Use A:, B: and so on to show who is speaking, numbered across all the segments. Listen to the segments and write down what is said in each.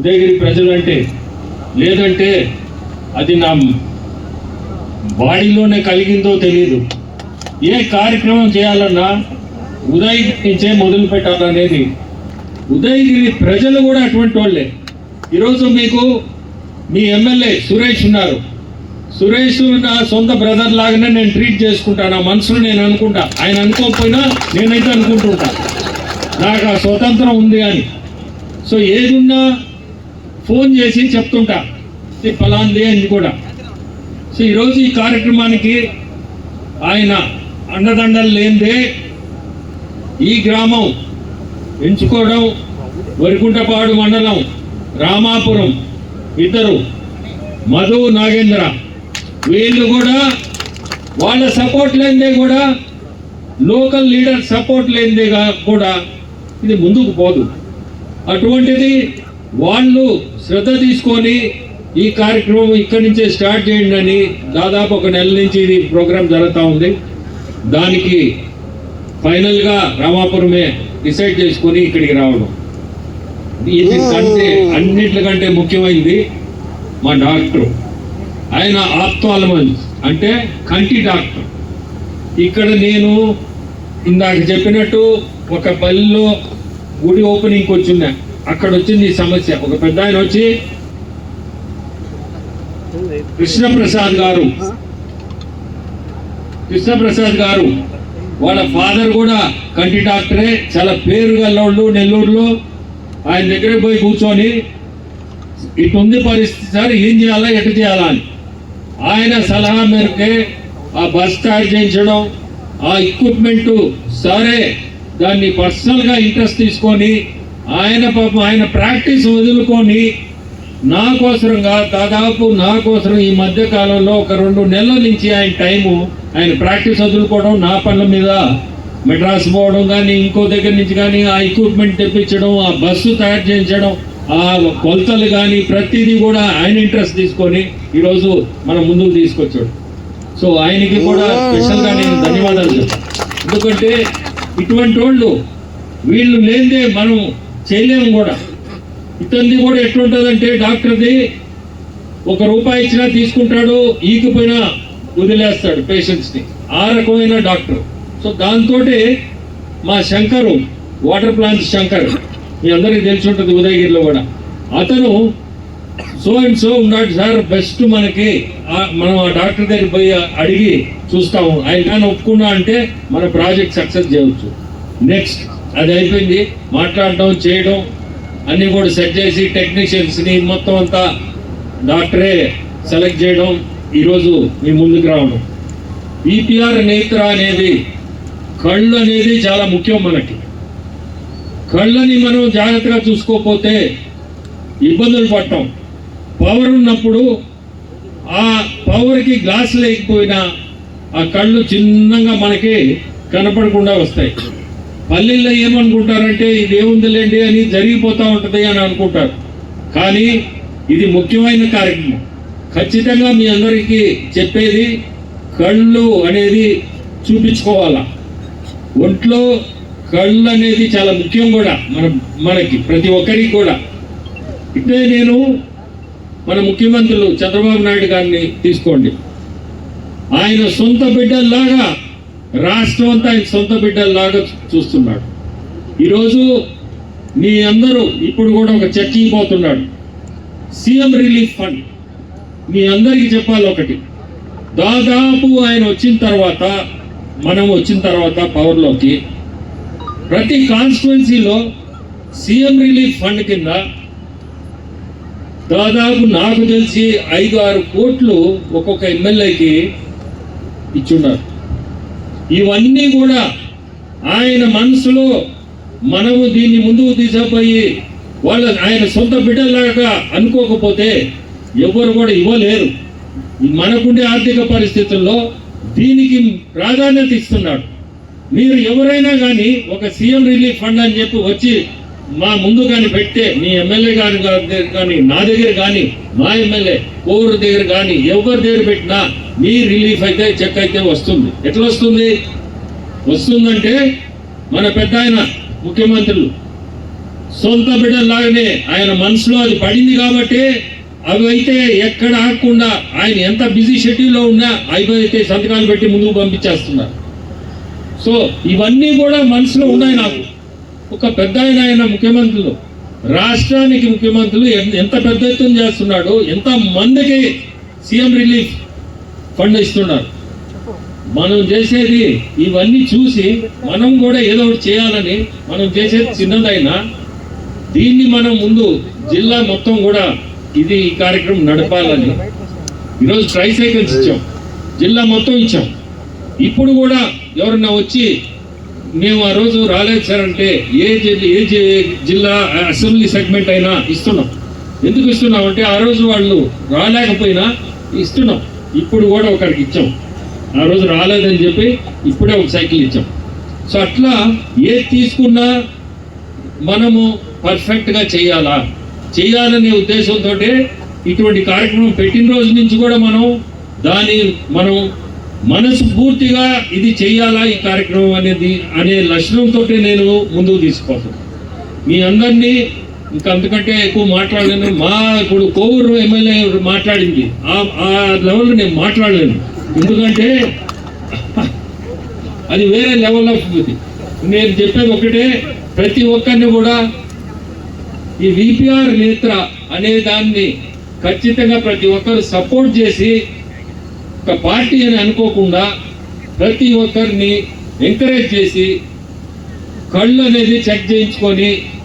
A: ఉదయగిరి ప్రజలు అంటే లేదంటే అది నా బాడీలోనే కలిగిందో తెలియదు ఏ కార్యక్రమం చేయాలన్నా ఉదయగిరి నుంచే మొదలు పెట్టాలనేది. ఉదయగిరి ప్రజలు కూడా అటువంటి వాళ్ళే. ఈరోజు మీకు మీ ఎమ్మెల్యే సురేష్ ఉన్నారు. సురేష్ నా సొంత బ్రదర్ లాగానే నేను ట్రీట్ చేసుకుంటాను ఆ మనసులో నేను అనుకుంటా. ఆయన అనుకోకపోయినా నేనైతే అనుకుంటుంటా నాకు ఆ స్వతంత్రం ఉంది అని. సో ఏదున్నా ఫోన్ చేసి చెప్తుంటా. ఇది ఫలాంది అని కూడా. సో ఈరోజు ఈ కార్యక్రమానికి ఆయన అండదండలు లేనిదే ఈ గ్రామం ఎంచుకోవడం వరికుంటపాడు మండలం రామాపురం ఇద్దరు మధు నాగేంద్ర వీళ్ళు కూడా వాళ్ళ సపోర్ట్ లేనిదే కూడా లోకల్ లీడర్ సపోర్ట్ లేనిదే కూడా ఇది ముందుకు పోదు. అటువంటిది వాళ్ళు శ్రద్ధ తీసుకొని ఈ కార్యక్రమం ఇక్కడి నుంచే స్టార్ట్ చేయండి అని దాదాపు ఒక నెల నుంచి ఇది ప్రోగ్రాం జరుగుతూ ఉంది. దానికి ఫైనల్గా రామాపురమే డిసైడ్ చేసుకొని ఇక్కడికి రావడం. ఇది కంటే అన్నిటికంటే ముఖ్యమైనది మా డాక్టర్. ఆయన ఆప్తాలమన్ అంటే కంటి డాక్టర్. ఇక్కడ నేను ఇందాక చెప్పినట్టు ఒక పల్లెలో గుడి ఓపెనింగ్కి వచ్చిందా? అక్కడ వచ్చింది ఈ సమస్య. ఒక పెద్ద ఆయన వచ్చి కృష్ణప్రసాద్ గారు. కృష్ణప్రసాద్ గారు వాళ్ళ ఫాదర్ కూడా కంటి డాక్టరే చాలా పేరు గల్లోళ్ళు నెల్లూరులో. ఆయన దగ్గర పోయి కూర్చొని ఇటుంది పరిస్థితి సార్ ఏం చేయాలా ఎటు చేయాలా అని. ఆయన సలహా మేరకే ఆ బస్ తయారు చేయించడం ఆ ఎక్విప్మెంట్ సరే దాన్ని పర్సనల్గా ఇంట్రెస్ట్ తీసుకొని ఆయన పాపం ఆయన ప్రాక్టీస్ వదులుకొని నా కోసరంగా దాదాపు నా కోసరం ఈ మధ్య కాలంలో ఒక రెండు నెలల నుంచి ఆయన టైము ఆయన ప్రాక్టీస్ వదులుకోవడం నా పనుల మీద. మెడ్రాస్ పోవడం కానీ ఇంకో దగ్గర నుంచి కానీ ఆ ఎక్విప్మెంట్ తెప్పించడం ఆ బస్సు తయారు చేయించడం ఆ కొలతలు కానీ ప్రతిదీ కూడా ఆయన ఇంట్రెస్ట్ తీసుకొని ఈరోజు మనం ముందుకు తీసుకొచ్చాడు. సో ఆయనకి కూడా స్పెషల్గా నేను ధన్యవాదాలు చెప్తాను ఎందుకంటే ఇటువంటి వాళ్ళు వీళ్ళు లేనిదే మనం చేయలేము కూడా. ఇతరుది కూడా ఎట్లుంటుందంటే డాక్టర్ది ఒక రూపాయి ఇచ్చినా తీసుకుంటాడు ఈకిపోయినా వదిలేస్తాడు పేషెంట్స్ని. ఆ రకమైన డాక్టర్. సో దాంతో మా శంకరు వాటర్ ప్లాంట్ శంకర్ మీ అందరికీ తెలిసి ఉంటుంది ఉదయగిరిలో కూడా. అతను సో అండ్ సో ఉన్నాడు సార్ బెస్ట్ మనకి. మనం ఆ డాక్టర్ దగ్గర పోయి అడిగి చూస్తాము. ఆయన కానీ ఒప్పుకున్నా అంటే మన ప్రాజెక్ట్ సక్సెస్ చేయవచ్చు నెక్స్ట్. అది అయిపోయింది. మాట్లాడడం చేయడం అన్నీ కూడా సెట్ చేసి టెక్నీషియన్స్ని మొత్తం అంతా డాక్టరే సెలెక్ట్ చేయడం ఈరోజు మీ ముందుకు రావడం. ఈపీఆర్ నేత్ర అనేది కళ్ళు అనేది చాలా ముఖ్యం మనకి. కళ్ళని మనం జాగ్రత్తగా చూసుకోకపోతే ఇబ్బందులు పడటం పవర్ ఉన్నప్పుడు ఆ పవర్కి గ్లాస్ లేకపోయినా ఆ కళ్ళు చిన్నగా మనకి కనపడకుండా వస్తాయి. పల్లెల్లో ఏమనుకుంటారంటే ఇది ఏముందిలేండి అని జరిగిపోతూ ఉంటుంది అని అనుకుంటారు. కానీ ఇది ముఖ్యమైన కార్యక్రమం. ఖచ్చితంగా మీ అందరికీ చెప్పేది కళ్ళు అనేది చూపించుకోవాలా. ఒంట్లో కళ్ళు అనేది చాలా ముఖ్యం కూడా మన మనకి ప్రతి ఒక్కరికి కూడా. ఇట్టే నేను మన ముఖ్యమంత్రులు చంద్రబాబు నాయుడు గారిని తీసుకోండి. ఆయన సొంత బిడ్డల్లాగా రాష్ట్రం అంతా ఆయన సొంత బిడ్డల్లాగా చూస్తున్నాడు. ఈరోజు మీ అందరూ ఇప్పుడు కూడా ఒక చెక్ ఇవ్వబోతున్నాడు సీఎం రిలీఫ్ ఫండ్. మీ అందరికీ చెప్పాలి ఒకటి. దాదాపు ఆయన వచ్చిన తర్వాత మనం వచ్చిన తర్వాత పవర్లోకి ప్రతి కాన్స్టిట్యున్సీలో సీఎం రిలీఫ్ ఫండ్ కింద దాదాపు నాకు తెలిసి ఐదు ఆరు కోట్లు ఒక్కొక్క ఎమ్మెల్యేకి ఇచ్చున్నారు. ఇవన్నీ కూడా ఆయన మనసులో మనము దీన్ని ముందుకు తీసుకుపోయి వాళ్ళ ఆయన సొంత బిడ్డలాగా అనుకోకపోతే ఎవరు కూడా ఇవ్వలేరు. మనకుండే ఆర్థిక పరిస్థితుల్లో దీనికి ప్రాధాన్యత ఇస్తున్నాడు. మీరు ఎవరైనా కానీ ఒక సీఎం రిలీఫ్ ఫండ్ అని చెప్పి వచ్చి మా ముందు కానీ పెడితే మీ ఎమ్మెల్యే గారి దగ్గర కానీ నా దగ్గర కానీ మా ఎమ్మెల్యే కోరు దగ్గర కానీ ఎవరి దగ్గర పెట్టినా మీ రిలీఫ్ అయితే చెక్ అయితే వస్తుంది. ఎట్లా వస్తుంది? వస్తుందంటే మన పెద్ద ఆయన ముఖ్యమంత్రులు సొంత బిడ్డలాగానే ఆయన మనసులో అది పడింది కాబట్టి అవి అయితే ఎక్కడ ఆగకుండా ఆయన ఎంత బిజీ షెడ్యూల్లో ఉన్నా అవి అయితే సంతకాలు పెట్టి ముందుకు పంపించేస్తున్నారు. సో ఇవన్నీ కూడా మనసులో ఉన్నాయి నాకు. ఒక పెద్ద ఆయన ఆయన ముఖ్యమంత్రులు. రాష్ట్రానికి ముఖ్యమంత్రులు ఎంత పెద్ద ఎత్తున చేస్తున్నాడు ఎంత మందికి సీఎం రిలీఫ్ ఫండ్ ఇస్తున్నారు. మనం చేసేది ఇవన్నీ చూసి మనం కూడా ఏదో ఒకటి చేయాలని మనం చేసేది చిన్నదైనా దీన్ని మనం ముందు జిల్లా మొత్తం కూడా ఇది ఈ కార్యక్రమం నడపాలని ఈరోజు ట్రైసైకిల్స్ ఇచ్చాం. జిల్లా మొత్తం ఇచ్చాం. ఇప్పుడు కూడా ఎవరన్నా వచ్చి మేము ఆ రోజు రాలేదు సార్ అంటే ఏ ఏ జిల్లా అసెంబ్లీ సెగ్మెంట్ అయినా ఇస్తున్నాం. ఎందుకు ఇస్తున్నాం అంటే ఆ రోజు వాళ్ళు రాలేకపోయినా ఇస్తున్నాం. ఇప్పుడు కూడా ఒకరికి ఇచ్చాం. ఆ రోజు రాలేదని చెప్పి ఇప్పుడే ఒక సైకిల్ ఇచ్చాం. సో అట్లా ఏది తీసుకున్నా మనము పర్ఫెక్ట్గా చేయాలా? చేయాలనే ఉద్దేశంతో ఇటువంటి కార్యక్రమం పెట్టిన రోజు నుంచి కూడా మనం దాని మనం మనసు పూర్తిగా ఇది చేయాలా ఈ కార్యక్రమం అనేది అనే లక్షణంతో నేను ముందుకు తీసుకుపోతాను. మీ అందరినీ ఇంకా అంతకంటే ఎక్కువ మాట్లాడలేను. మా ఇప్పుడు కోవూరు ఎమ్మెల్యే మాట్లాడింది. ఆ ఆ లెవెల్లో నేను మాట్లాడలేను. ఎందుకంటే అది వేరే లెవెల్ ఆఫ్ ఇది. నేను చెప్పేది ఒకటే ప్రతి ఒక్కరిని కూడా ఈ విపిఆర్ నేత్ర అనే దాన్ని ఖచ్చితంగా ప్రతి ఒక్కరు సపోర్ట్ చేసి ఒక పార్టీ అని అనుకోకుండా ప్రతి ఒక్కరిని ఎంకరేజ్ చేసి కళ్ళు అనేది చెక్ చేయించుకొని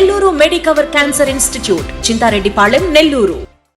B: Nellore Medicover cancer institute Chintareddypalem Nellore.